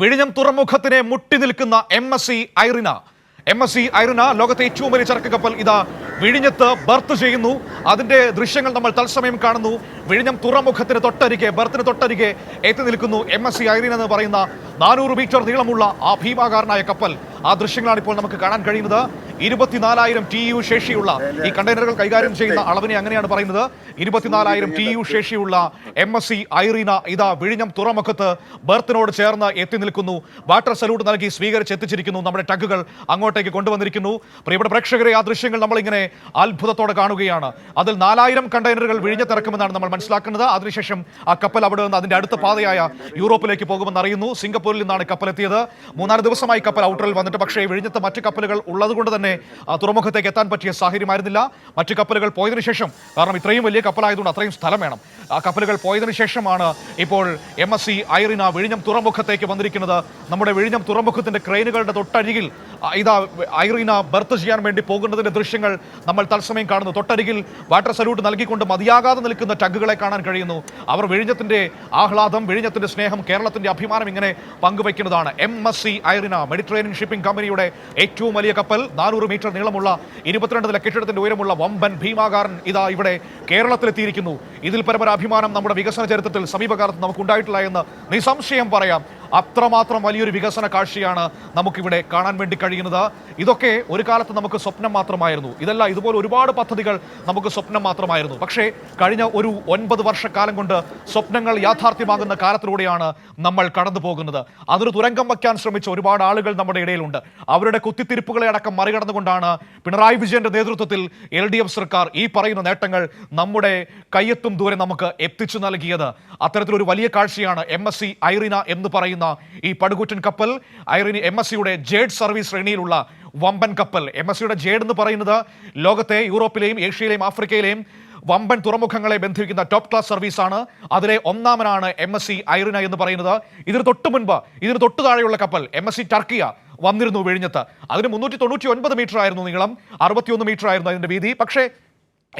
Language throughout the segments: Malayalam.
വിഴിഞ്ഞം തുറമുഖത്തിനെ മുട്ടി നിൽക്കുന്ന M S C Irina. M S C Irina ലോകത്തെ ഏറ്റവും വലിയ ചരക്ക് കപ്പൽ ഇതാ വിഴിഞ്ഞത്ത് ബർത്ത് ചെയ്യുന്നു. അതിന്റെ ദൃശ്യങ്ങൾ നമ്മൾ തത്സമയം കാണുന്നു. വിഴിഞ്ഞം തുറമുഖത്തിന് തൊട്ടരികെ ബർത്തിന് തൊട്ടരികെ എത്തി നിൽക്കുന്നു എം എസ് സി ഐറീൻ എന്ന് പറയുന്ന നാനൂറ് മീറ്റർ നീളമുള്ള ആ ഭീമാകാരനായ കപ്പൽ. ആ ദൃശ്യങ്ങളാണ് ഇപ്പോൾ നമുക്ക് കാണാൻ കഴിയുന്നത്. ഇരുപത്തിനാലായിരം ടി യു ശേഷിയുള്ള ഈ കണ്ടെയ്നറുകൾ കൈകാര്യം ചെയ്യുന്ന അളവിനെ അങ്ങനെയാണ് പറയുന്നത്. ഇരുപത്തിനാലായിരം ടി യു ശേഷിയുള്ള എം എസ് സി ഐറീന ഇതാ വിഴിഞ്ഞം തുറമുഖത്ത് ബർത്തിനോട് ചേർന്ന് എത്തി നിൽക്കുന്നു. വാട്ടർ സല്യൂട്ട് നൽകി സ്വീകരിച്ച് എത്തിച്ചിരിക്കുന്നു. നമ്മുടെ ടഗുകൾ അങ്ങോട്ടേക്ക് കൊണ്ടുവന്നിരിക്കുന്നു. പ്രിയപ്പെട്ട പ്രേക്ഷകരെ ആ ദൃശ്യങ്ങൾ നമ്മളിങ്ങനെ അത്ഭുതത്തോടെ കാണുകയാണ്. അതിൽ നാലായിരം കണ്ടെയ്നറുകൾ വിഴിഞ്ഞത്തിറക്കുമെന്നാണ് നമ്മൾ മനസ്സിലാക്കുന്നത്. അതിനുശേഷം ആ കപ്പൽ അവിടെ നിന്ന് അതിന്റെ അടുത്ത പാതയായ യൂറോപ്പിലേക്ക് പോകുമെന്ന് അറിയുന്നു. സിംഗപ്പൂരിൽ നിന്നാണ് കപ്പൽ എത്തിയത് മൂന്നാൽ ദിവസമായി കപ്പൽ ഔട്ടറിൽ വന്നിട്ട് പക്ഷേ വിഴിഞ്ഞത്ത് മറ്റ് കപ്പലുകൾ ഉള്ളതുകൊണ്ട് തന്നെ തുറമുഖത്തേക്ക് എത്താൻ പറ്റിയ സാഹചര്യമായിരുന്നില്ല. മറ്റ് കപ്പലുകൾ പോയതിനു ശേഷം കാരണം ഇത്രയും വലിയ കപ്പലായതുകൊണ്ട് അത്രയും സ്ഥലം വേണം. ആ കപ്പലുകൾ പോയതിനു ശേഷമാണ് ഇപ്പോൾ എം എസ് സി ഐറിന വിഴിഞ്ഞം തുറമുഖത്തേക്ക് വന്നിരിക്കുന്നത്. നമ്മുടെ വിഴിഞ്ഞം തുറമുഖത്തിന്റെ ക്രെയിനുകളുടെ തൊട്ടരികിൽ ഇതാ ഐറീന ബർത്ത് ചെയ്യാൻ വേണ്ടി പോകുന്നതിന്റെ ദൃശ്യങ്ങൾ നമ്മൾ തത്സമയം കാണുന്നു. തൊട്ടരികിൽ വാട്ടർ സല്യൂട്ട് നൽകിക്കൊണ്ട് മതിയാകാതെ നിൽക്കുന്ന ടഗുകളെ കാണാൻ കഴിയുന്നു. അവർ വിഴിഞ്ഞത്തിന്റെ ആഹ്ലാദം വിഴിഞ്ഞത്തിന്റെ സ്നേഹം കേരളത്തിന്റെ അഭിമാനം ഇങ്ങനെ പങ്കുവയ്ക്കുന്നതാണ്. M S C Irina Mediterranean shipping കമ്പനിയുടെ ഏറ്റവും വലിയ കപ്പൽ. നാനൂറ് മീറ്റർ നീളമുള്ള ഇരുപത്തിരണ്ട് നില കെട്ടിടത്തിന്റെ ഉയരമുള്ള വമ്പൻ ഭീമാകാരൻ ഇതാ ഇവിടെ കേരളത്തിലെത്തിയിരിക്കുന്നു. ഇതിൽ പരമ്പര അഭിമാനം നമ്മുടെ വികസന ചരിത്രത്തിൽ സമീപകാലത്ത് നമുക്ക് ഉണ്ടായിട്ടില്ല എന്ന് നിസ്സംശയം പറയാം. അത്രമാത്രം വലിയൊരു വികസന കാഴ്ചയാണ് നമുക്കിവിടെ കാണാൻ വേണ്ടി കഴിയുന്നത്. ഇതൊക്കെ ഒരു കാലത്ത് നമുക്ക് സ്വപ്നം മാത്രമായിരുന്നു. ഇതല്ല ഇതുപോലെ ഒരുപാട് പദ്ധതികൾ നമുക്ക് സ്വപ്നം മാത്രമായിരുന്നു. പക്ഷേ കഴിഞ്ഞ ഒരു ഒൻപത് വർഷക്കാലം കൊണ്ട് സ്വപ്നങ്ങൾ യാഥാർത്ഥ്യമാകുന്ന കാലത്തിലൂടെയാണ് നമ്മൾ കടന്നു പോകുന്നത്. അതൊരു തുരങ്കം വയ്ക്കാൻ ശ്രമിച്ച ഒരുപാട് ആളുകൾ നമ്മുടെ ഇടയിലുണ്ട്. അവരുടെ കുത്തിത്തിരിപ്പുകളെ അടക്കം മറികടന്നുകൊണ്ടാണ് പിണറായി വിജയന്റെ നേതൃത്വത്തിൽ എൽ ഡി എഫ് സർക്കാർ ഈ പറയുന്ന നേട്ടങ്ങൾ നമ്മുടെ കയ്യെത്തും ദൂരെ നമുക്ക് എത്തിച്ചു നൽകിയത്. അത്തരത്തിലൊരു വലിയ കാഴ്ചയാണ് എം എസ് സി ഐറിന എന്ന് പറയുന്ന ഈ പടുകൂറ്റൻ കപ്പൽ ഐറിനി എം എസ് സിയുടെ ജേഡ് സർവീസ് ശ്രേണിയിലുള്ള വമ്പൻ കപ്പൽ. എം എസ് സിയുടെ ജേഡ് എന്ന് പറയുന്നത് ലോകത്തെ യൂറോപ്പിലെയും ഏഷ്യയിലെയും ആഫ്രിക്കയിലെയും വമ്പൻ തുറമുഖങ്ങളെ ബന്ധിപ്പിക്കുന്ന ടോപ്പ് ക്ലാസ് സർവീസാണ് അതിലെ ഒന്നാമനാണ് എം എസ് സി ഐറിന എന്ന് പറയുന്നത്. ഇതിന് തൊട്ട് മുൻപ് ഇതിന് തൊട്ട് താഴെയുള്ള കപ്പൽ എം എസ് സി ടർക്കിയ വന്നിരുന്നു വിഴിഞ്ഞത്ത്. അതിന് മുന്നൂറ്റി തൊണ്ണൂറ്റി ഒൻപത് മീറ്റർ ആയിരുന്നു നീളം അറുപത്തിയൊന്ന് മീറ്റർ ആയിരുന്നു അതിന്റെ വീതി. പക്ഷേ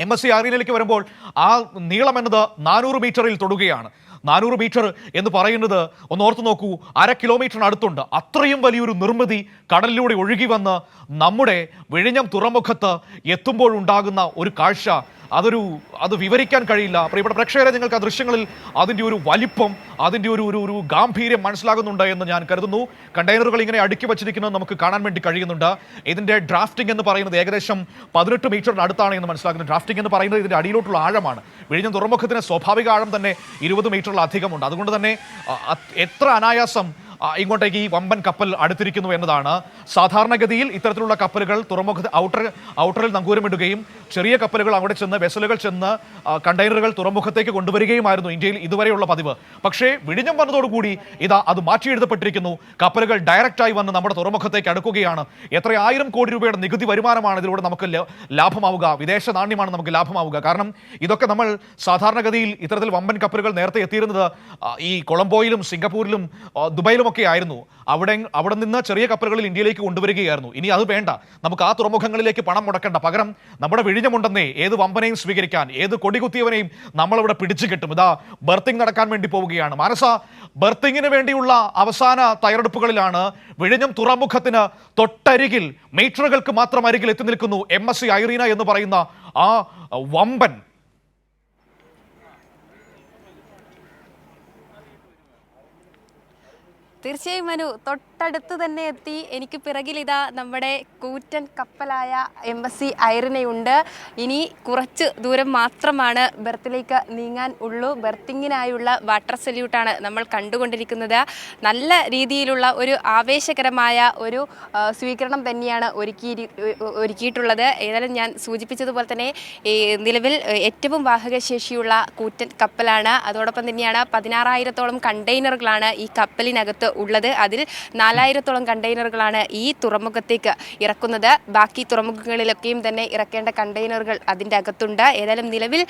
എം എസ് സി അറീനയിലേക്ക് വരുമ്പോൾ ആ നീളം എന്നത് നാനൂറ് മീറ്ററിൽ തൊടുകയാണ്. നാനൂറ് മീറ്റർ എന്ന് പറയുന്നത് ഒന്ന് ഓർത്ത് നോക്കൂ അര കിലോമീറ്ററിന് അടുത്തുണ്ട്. അത്രയും വലിയൊരു നിർമ്മിതി കടലിലൂടെ ഒഴുകി വന്ന് നമ്മുടെ വിഴിഞ്ഞം തുറമുഖത്ത് എത്തുമ്പോഴുണ്ടാകുന്ന ഒരു കാഴ്ച. അതൊരു അത് വിവരിക്കാൻ കഴിയില്ല. പ്രിയപ്പെട്ട പ്രേക്ഷകരെ നിങ്ങൾക്ക് ആ ദൃശ്യങ്ങളിൽ അതിന്റെ ഒരു വലിപ്പം അതിന്റെ ഒരു ഒരു ഒരു ഗാംഭീര്യം മനസ്സിലാകുന്നുണ്ട് എന്ന് ഞാൻ കരുതുന്നു. കണ്ടെയ്നറുകൾ ഇങ്ങനെ അടുക്കി വച്ചിരിക്കുന്നത് നമുക്ക് കാണാൻ വേണ്ടി കഴിയുന്നുണ്ട്. ഇതിന്റെ ഡ്രാഫ്റ്റിംഗ് എന്ന് പറയുന്നത് ഏകദേശം പതിനെട്ട് മീറ്ററിന് അടുത്താണ് എന്ന് മനസ്സിലാക്കുന്നത് ഡ്രാഫ്റ്റിംഗ് എന്ന് പറയുന്നത് ഇതിന്റെ അടിയിലോട്ടുള്ള ആഴമാണ്. വിഴിഞ്ഞ തുറമുഖത്തിന് സ്വാഭാവിക ആഴം തന്നെ ഇരുപത് മീറ്ററിലധികമുണ്ട് അതുകൊണ്ട് തന്നെ എത്ര അനായാസം ഇങ്ങോട്ടേക്ക് ഈ വമ്പൻ കപ്പൽ അടുത്തിരിക്കുന്നു എന്നതാണ്. സാധാരണഗതിയിൽ ഇത്തരത്തിലുള്ള കപ്പലുകൾ തുറമുഖ ഔട്ടർ ഔട്ടറിൽ നങ്കൂരമിടുകയും ചെറിയ കപ്പലുകൾ അവിടെ ചെന്ന് വെസലുകൾ ചെന്ന് കണ്ടെയ്നറുകൾ തുറമുഖത്തേക്ക് കൊണ്ടുവരികയുമായിരുന്നു ഇന്ത്യയിൽ ഇതുവരെയുള്ള പതിവ്. പക്ഷേ വിഴിഞ്ഞം വന്നതോടുകൂടി ഇതാ അത് മാറ്റിയെഴുതപ്പെട്ടിരിക്കുന്നു. കപ്പലുകൾ ഡയറക്റ്റായി വന്ന് നമ്മുടെ തുറമുഖത്തേക്ക് അടുക്കുകയാണ്. എത്ര ആയിരം കോടി രൂപയുടെ നികുതി വരുമാനമാണ് ഇതിലൂടെ നമുക്ക് ലാഭമാവുക. വിദേശ നാണ്യമാണ് നമുക്ക് ലാഭമാവുക. കാരണം ഇതൊക്കെ നമ്മൾ സാധാരണഗതിയിൽ ഇത്തരത്തിൽ വമ്പൻ കപ്പലുകൾ നേരത്തെ എത്തിയിരുന്നത് ഈ കൊളംബോയിലും സിംഗപ്പൂരിലും ദുബൈയിലുമൊക്കെ ആയിരുന്നു. അവിടെ അവിടെ നിന്ന് ചെറിയ കപ്പലുകളിൽ ഇന്ത്യയിലേക്ക് കൊണ്ടുവരികയായിരുന്നു. ഇനി അത് വേണ്ട. നമുക്ക് ആ തുറമുഖങ്ങളിലേക്ക് പണം മുടക്കേണ്ട. പകരം നമ്മുടെ വിഴിഞ്ഞമുണ്ടെന്നേ ഏത് വമ്പനെയും സ്വീകരിക്കാൻ ഏത് കൊടികുത്തിയവനെയും നമ്മളിവിടെ പിടിച്ചു കിട്ടും. ഇതാ ബർത്തിങ് നടക്കാൻ വേണ്ടി പോവുകയാണ്. മാനസ ബർത്തിങ്ങിന് വേണ്ടിയുള്ള അവസാന തയ്യാറെടുപ്പുകളിലാണ് വിഴിഞ്ഞം തുറമുഖത്തിന് തൊട്ടരികിൽ മീറ്ററുകൾക്ക് മാത്രം അരികിൽ എത്തി നിൽക്കുന്നു എം എസ് സി ഐറീന എന്ന് പറയുന്ന ആ വമ്പൻ തീർച്ചയായും മനു തൊട്ടടുത്ത് തന്നെ എത്തി. എനിക്ക് പിറകിലിതാ നമ്മുടെ കൂറ്റൻ കപ്പലായ എം എസ് സി ഐറിനയുണ്ട്. ഇനി കുറച്ച് ദൂരം മാത്രമാണ് ബെർത്തിലേക്ക് നീങ്ങാൻ ഉള്ളൂ. ബെർത്തിങ്ങിനായുള്ള വാട്ടർ സല്യൂട്ടാണ് നമ്മൾ കണ്ടുകൊണ്ടിരിക്കുന്നത്. നല്ല രീതിയിലുള്ള ഒരു ആവേശകരമായ ഒരു സ്വീകരണം തന്നെയാണ് ഒരുക്കി ഒരുക്കിയിട്ടുള്ളത്. ഏതായാലും ഞാൻ സൂചിപ്പിച്ചതുപോലെ തന്നെ ഈ നിലവിൽ ഏറ്റവും വാഹകശേഷിയുള്ള കൂറ്റൻ കപ്പലാണ്. അതോടൊപ്പം തന്നെയാണ് പതിനാറായിരത്തോളം കണ്ടെയ്നറുകളാണ് ഈ കപ്പലിനകത്ത് ഉള്ളത്. അതിൽ നാലായിരത്തോളം കണ്ടെയ്നറുകളാണ് ഈ തുറമുഖത്തേക്ക് ഇറക്കുന്നത്. ബാക്കി തുറമുഖങ്ങളിലൊക്കെയും തന്നെ ഇറക്കേണ്ട കണ്ടെയ്നറുകൾ അതിന്റെ അകത്തുണ്ട്. ഏതായാലും നിലവിൽ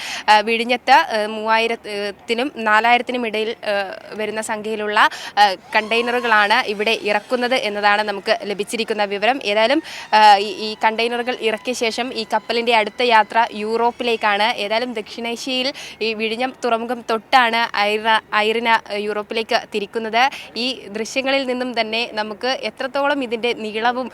വിഴിഞ്ഞത്ത് മൂവായിരത്തിനും നാലായിരത്തിനും ഇടയിൽ വരുന്ന സംഖ്യയിലുള്ള കണ്ടെയ്നറുകളാണ് ഇവിടെ ഇറക്കുന്നത് എന്നതാണ് നമുക്ക് ലഭിച്ചിരിക്കുന്ന വിവരം. ഏതായാലും ഈ കണ്ടെയ്നറുകൾ ഇറക്കിയ ശേഷം ഈ കപ്പലിന്റെ അടുത്ത യാത്ര യൂറോപ്പിലേക്കാണ്. ഏതായാലും ദക്ഷിണേഷ്യയിൽ ഈ വിഴിഞ്ഞം തുറമുഖം തൊട്ടാണ് ഐറ ഐറിന യൂറോപ്പിലേക്ക് തിരിക്കുന്നത്. ഈ ദൃശ്യങ്ങളിൽ നിന്നും തന്നെ നമുക്ക് എത്രത്തോളം ഇതിന്റെ നീളവും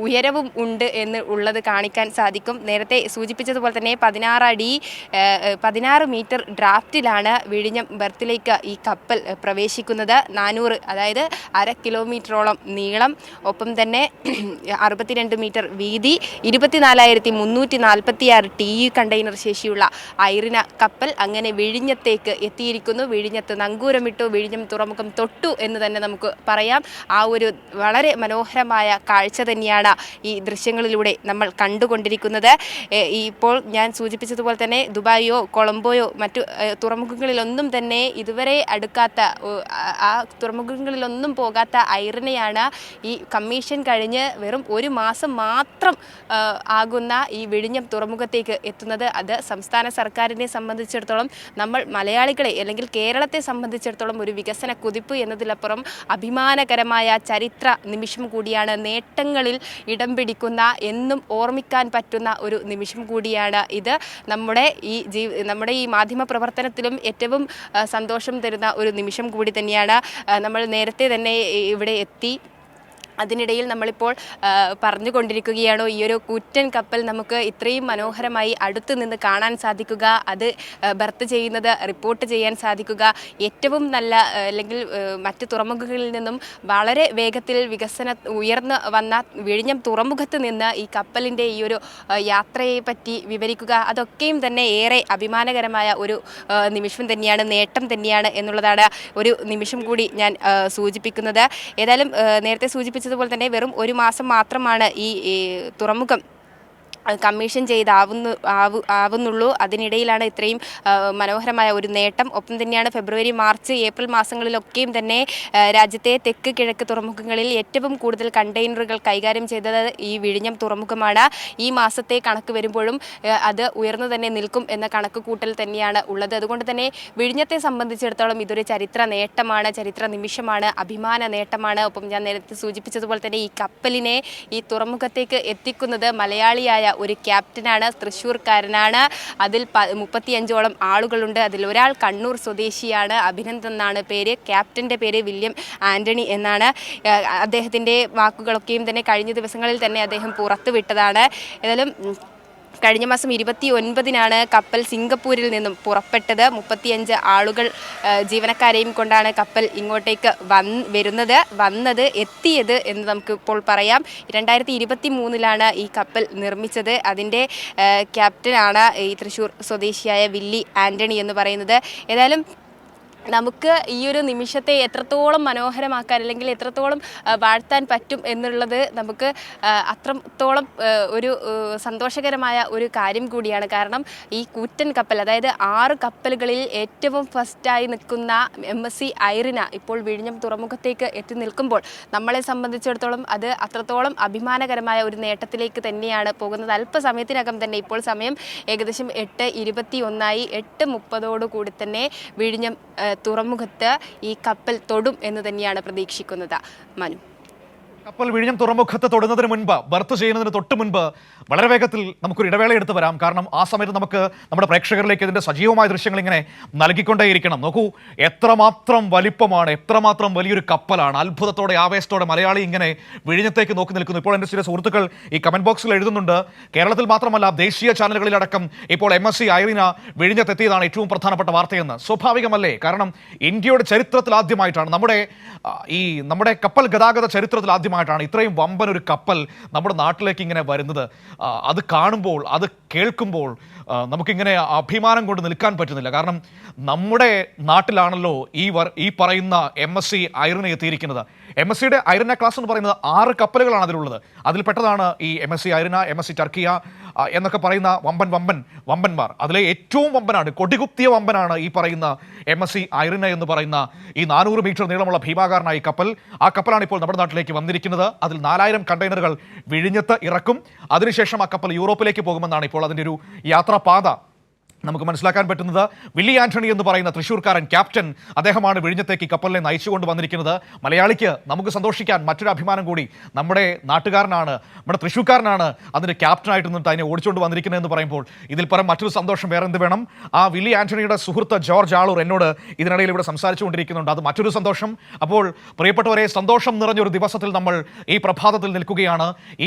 ഉയരവും ഉണ്ട് എന്ന് ഉള്ളത് കാണിക്കാൻ സാധിക്കും. നേരത്തെ സൂചിപ്പിച്ചതുപോലെ തന്നെ പതിനാറ് അടി ആ, പതിനാറ് മീറ്റർ ഡ്രാഫ്റ്റിലാണ് വിഴിഞ്ഞം ബർത്തിലേക്ക് ഈ കപ്പൽ പ്രവേശിക്കുന്നത്. നാനൂറ് അതായത് അര കിലോമീറ്ററോളം നീളം. ഒപ്പം തന്നെ അറുപത്തിരണ്ട് മീറ്റർ വീതി ഇരുപത്തിനാലായിരത്തി മുന്നൂറ്റി നാൽപ്പത്തി ആറ് ടി യു കണ്ടെയ്നർ ശേഷിയുള്ള ഐറിന കപ്പൽ അങ്ങനെ വിഴിഞ്ഞത്തേക്ക് എത്തിയിരിക്കുന്നു. വിഴിഞ്ഞത്ത് നങ്കൂരമിട്ടു വിഴിഞ്ഞം തുറമുഖം തൊട്ടു എന്ന് തന്നെ നമുക്ക് പറയാം. ആ ഒരു വളരെ മനോഹരമായ കാഴ്ച തന്നെയാണ് ഈ ദൃശ്യങ്ങളിലൂടെ നമ്മൾ കണ്ടുകൊണ്ടിരിക്കുന്നത്. ഇപ്പോൾ ഞാൻ സൂചിപ്പിച്ചതുപോലെ തന്നെ ദുബായോ കൊളംബോയോ മറ്റു തുറമുഖങ്ങളിലൊന്നും തന്നെ ഇതുവരെ അടുക്കാത്ത ആ തുറമുഖങ്ങളിലൊന്നും പോകാത്ത ഐറിനെയാണ് ഈ കമ്മീഷൻ കഴിഞ്ഞ് വെറും ഒരു മാസം മാത്രം ആകുന്ന ഈ വിഴിഞ്ഞം തുറമുഖത്തേക്ക് എത്തുന്നത്. അത് സംസ്ഥാന സർക്കാരിനെ സംബന്ധിച്ചിടത്തോളം നമ്മൾ മലയാളികളെ അല്ലെങ്കിൽ കേരളത്തെ സംബന്ധിച്ചിടത്തോളം ഒരു വികസന കുതിപ്പ് എന്നതിലപ്പുറം അഭിമാനകരമായ ചരിത്ര നിമിഷം കൂടിയാണ് നേട്ടങ്ങളിൽ ഇടം പിടിക്കുന്ന എന്നും ഓർമ്മിക്കാൻ പറ്റുന്ന ഒരു നിമിഷം കൂടിയാണ് ഇത്. നമ്മുടെ ഈ ജീ നമ്മുടെ ഈ മാധ്യമ പ്രവർത്തനത്തിലും ഏറ്റവും സന്തോഷം തരുന്ന ഒരു നിമിഷം കൂടി തന്നെയാണ് നമ്മൾ നേരത്തെ തന്നെ ഇവിടെ എത്തി. അതിനിടയിൽ നമ്മളിപ്പോൾ പറഞ്ഞുകൊണ്ടിരിക്കുകയാണ്? ഈ ഒരു കൂറ്റൻ കപ്പൽ നമുക്ക് ഇത്രയും മനോഹരമായി അടുത്ത് നിന്ന് കാണാൻ സാധിക്കുക അത് ബർത്ത് ചെയ്യുന്നത് റിപ്പോർട്ട് ചെയ്യാൻ സാധിക്കുക ഏറ്റവും നല്ല അല്ലെങ്കിൽ മറ്റ് തുറമുഖങ്ങളിൽ നിന്നും വളരെ വേഗത്തിൽ വികസന ഉയർന്നു വന്ന വിഴിഞ്ഞം തുറമുഖത്ത് നിന്ന് ഈ കപ്പലിന്റെ ഈ ഒരു യാത്രയെ പറ്റി വിവരിക്കുക അതൊക്കെയും തന്നെ ഏറെ അഭിമാനകരമായ ഒരു നിമിഷം തന്നെയാണ് നേട്ടം തന്നെയാണ് എന്നുള്ളതാണ് ഒരു നിമിഷം കൂടി ഞാൻ സൂചിപ്പിക്കുന്നത്. ഏതായാലും നേരത്തെ നേരത്തെ സൂചിപ്പിച്ചതുപോലെ തന്നെ വെറും ഒരു മാസം മാത്രമാണ് ഈ തുറമുഖം കമ്മീഷൻ ചെയ്താവുന്നു ആവു ആവുന്നുള്ളൂ. അതിനിടയിലാണ് ഇത്രയും മനോഹരമായ ഒരു നേട്ടം. ഒപ്പം തന്നെയാണ് ഫെബ്രുവരി മാർച്ച് ഏപ്രിൽ മാസങ്ങളിലൊക്കെയും തന്നെ രാജ്യത്തെ തെക്ക് കിഴക്ക് തുറമുഖങ്ങളിൽ ഏറ്റവും കൂടുതൽ കണ്ടെയ്നറുകൾ കൈകാര്യം ചെയ്തത് ഈ വിഴിഞ്ഞം തുറമുഖമാണ്. ഈ മാസത്തെ കണക്ക് വരുമ്പോഴും അത് ഉയർന്നു തന്നെ നിൽക്കും എന്ന കണക്ക് കൂട്ടൽ തന്നെയാണ് ഉള്ളത്. അതുകൊണ്ട് തന്നെ വിഴിഞ്ഞത്തെ സംബന്ധിച്ചിടത്തോളം ഇതൊരു ചരിത്ര നേട്ടമാണ് ചരിത്ര നിമിഷമാണ് അഭിമാന നേട്ടമാണ്. ഒപ്പം ഞാൻ നേരത്തെ സൂചിപ്പിച്ചതുപോലെ തന്നെ ഈ കപ്പലിനെ ഈ തുറമുഖത്തേക്ക് എത്തിക്കുന്നത് മലയാളിയായ ഒരു ക്യാപ്റ്റനാണ് തൃശ്ശൂർക്കാരനാണ്. അതിൽ പ മുപ്പത്തിയഞ്ചോളം ആളുകളുണ്ട്. അതിൽ ഒരാൾ കണ്ണൂർ സ്വദേശിയാണ്. അഭിനന്ദൻ എന്നാണ് പേര്. ക്യാപ്റ്റന്റെ പേര് വില്യം ആന്റണി എന്നാണ്. അദ്ദേഹത്തിന്റെ വാക്കുകളൊക്കെയും തന്നെ കഴിഞ്ഞ ദിവസങ്ങളിൽ തന്നെ അദ്ദേഹം പുറത്തുവിട്ടതാണ്. ഏതായാലും കഴിഞ്ഞ മാസം ഇരുപത്തി ഒൻപതിനാണ് കപ്പൽ സിംഗപ്പൂരിൽ നിന്നും പുറപ്പെട്ടത്. മുപ്പത്തിയഞ്ച് ആളുകൾ ജീവനക്കാരെയും കൊണ്ടാണ് കപ്പൽ ഇങ്ങോട്ടേക്ക് വന്ന് വരുന്നത് വന്നത് എത്തിയത് എന്ന് നമുക്ക് ഇപ്പോൾ പറയാം. രണ്ടായിരത്തി ഇരുപത്തി മൂന്നിലാണ് ഈ കപ്പൽ നിർമ്മിച്ചത്. അതിന്റെ ക്യാപ്റ്റനാണ് ഈ തൃശ്ശൂർ സ്വദേശിയായ വില്ലി ആന്റണി എന്ന് പറയുന്നത്. ഏതായാലും നമുക്ക് ഈ ഒരു നിമിഷത്തെ എത്രത്തോളം മനോഹരമാക്കാൻ അല്ലെങ്കിൽ എത്രത്തോളം വാഴ്ത്താൻ പറ്റും എന്നുള്ളത് നമുക്ക് അത്രത്തോളം ഒരു സന്തോഷകരമായ ഒരു കാര്യം കൂടിയാണ്. കാരണം ഈ കൂറ്റൻ കപ്പൽ അതായത് ആറ് കപ്പലുകളിൽ ഏറ്റവും ഫസ്റ്റായി നിൽക്കുന്ന എം എസ് സി ഐറിന ഇപ്പോൾ വിഴിഞ്ഞം തുറമുഖത്തേക്ക് എത്തി നിൽക്കുമ്പോൾ നമ്മളെ സംബന്ധിച്ചിടത്തോളം അത് അത്രത്തോളം അഭിമാനകരമായ ഒരു നേട്ടത്തിലേക്ക് തന്നെയാണ് പോകുന്നത്. അല്പസമയത്തിനകം തന്നെ ഇപ്പോൾ സമയം ഏകദേശം എട്ട് ഇരുപത്തി ഒന്നായി എട്ട് മുപ്പതോടു കൂടി തന്നെ വിഴിഞ്ഞം തുറമുഖത്ത് ഈ കപ്പൽ തൊടും എന്ന് തന്നെയാണ് പ്രതീക്ഷിക്കുന്നത്. മനു. കപ്പൽ വിഴിഞ്ഞം തുറമുഖത്ത് തൊടുന്നതിന് മുൻപ് ബർത്ത് ചെയ്യുന്നതിന് തൊട്ട് മുൻപ് വളരെ വേഗത്തിൽ നമുക്കൊരു ഇടവേള എടുത്ത് വരാം. കാരണം ആ സമയത്ത് നമുക്ക് നമ്മുടെ പ്രേക്ഷകരിലേക്ക് ഇതിന്റെ സജീവമായ ദൃശ്യങ്ങൾ ഇങ്ങനെ നൽകിക്കൊണ്ടേയിരിക്കണം. നോക്കൂ എത്രമാത്രം വലിപ്പമാണ് എത്രമാത്രം വലിയൊരു കപ്പലാണ്. അത്ഭുതത്തോടെ ആവേശത്തോടെ മലയാളി ഇങ്ങനെ വിഴിഞ്ഞത്തേക്ക് നോക്കി നിൽക്കുന്നു. ഇപ്പോൾ എന്റെ ചില സുഹൃത്തുക്കൾ ഈ കമന്റ് ബോക്സിൽ എഴുതുന്നുണ്ട് കേരളത്തിൽ മാത്രമല്ല ദേശീയ ചാനലുകളിലടക്കം ഇപ്പോൾ എം എസ് സി ഐറിന വിഴിഞ്ഞത്തെത്തിയതാണ് ഏറ്റവും പ്രധാനപ്പെട്ട വാർത്തയെന്ന്. സ്വാഭാവികമല്ലേ? കാരണം ഇന്ത്യയുടെ ചരിത്രത്തിൽ ആദ്യമായിട്ടാണ് നമ്മുടെ ഈ നമ്മുടെ കപ്പൽ ഗതാഗത ചരിത്രത്തിൽ ആദ്യമായിട്ടാണ് ഇത്രയും വമ്പൻ ഒരു കപ്പൽ നമ്മുടെ നാട്ടിലേക്ക് ഇങ്ങനെ വരുന്നത്. അത് കാണുമ്പോൾ അത് കേൾക്കുമ്പോൾ നമുക്കിങ്ങനെ അഭിമാനം കൊണ്ട് നിൽക്കാൻ പറ്റുന്നില്ല. കാരണം നമ്മുടെ നാട്ടിലാണല്ലോ ഈ വർ ഈ പറയുന്ന എം എസ് സി ഐറിന എത്തിയിരിക്കുന്നത്. എം എസ് സിയുടെ ഐറിന ക്ലാസ് എന്ന് പറയുന്നത് ആറ് കപ്പലുകളാണ് അതിലുള്ളത്. അതിൽപ്പെട്ടതാണ് ഈ M S C Irina M S C Turkiye എന്നൊക്കെ പറയുന്ന വമ്പൻ വമ്പൻ വമ്പന്മാർ. അതിലെ ഏറ്റവും വമ്പനാണ് കൊടികുത്തിയ വമ്പനാണ് ഈ പറയുന്ന എം എസ് സി ഐറിന എന്ന് പറയുന്ന ഈ നാനൂറ് മീറ്റർ നീളമുള്ള ഭീമാകാരനായ കപ്പൽ. ആ കപ്പലാണ് ഇപ്പോൾ നമ്മുടെ നാട്ടിലേക്ക് വന്നിരിക്കുന്നത്. അതിൽ നാലായിരം കണ്ടെയ്നറുകൾ വിഴിഞ്ഞത്ത് ഇറക്കും. അതിനുശേഷം ആ കപ്പൽ യൂറോപ്പിലേക്ക് പോകുമെന്നാണ് ഇപ്പോൾ അതിന്റെ ഒരു യാത്രാപാത. നമുക്ക് മനസ്സിലാക്കാൻ പറ്റുന്നത് വില്ലി ആന്റണി എന്ന് പറയുന്ന തൃശ്ശൂർക്കാരൻ ക്യാപ്റ്റൻ അദ്ദേഹമാണ് വിഴിഞ്ഞത്തേക്ക് കപ്പലിനെ നയിച്ചുകൊണ്ട് വന്നിരിക്കുന്നത്. മലയാളിക്ക് നമുക്ക് സന്തോഷിക്കാൻ മറ്റൊരു അഭിമാനം കൂടി നമ്മുടെ നാട്ടുകാരനാണ് നമ്മുടെ തൃശ്ശൂർക്കാരനാണ് അതിന്റെ ക്യാപ്റ്റനായിട്ട് നിന്നിട്ട് അതിനെ ഓടിച്ചുകൊണ്ട് വന്നിരിക്കുന്നത് എന്ന് പറയുമ്പോൾ ഇതിൽ പരം മറ്റൊരു സന്തോഷം വേറെ എന്ത് വേണം? ആ വില്ലി ആന്റണിയുടെ സുഹൃത്ത് ജോർജ് ആളൂർ എന്നോട് ഇതിനിടയിൽ ഇവിടെ സംസാരിച്ചുകൊണ്ടിരിക്കുന്നുണ്ട്. അത് മറ്റൊരു സന്തോഷം. അപ്പോൾ പ്രിയപ്പെട്ടവരെ സന്തോഷം നിറഞ്ഞൊരു ദിവസത്തിൽ നമ്മൾ ഈ പ്രഭാതത്തിൽ നിൽക്കുകയാണ്.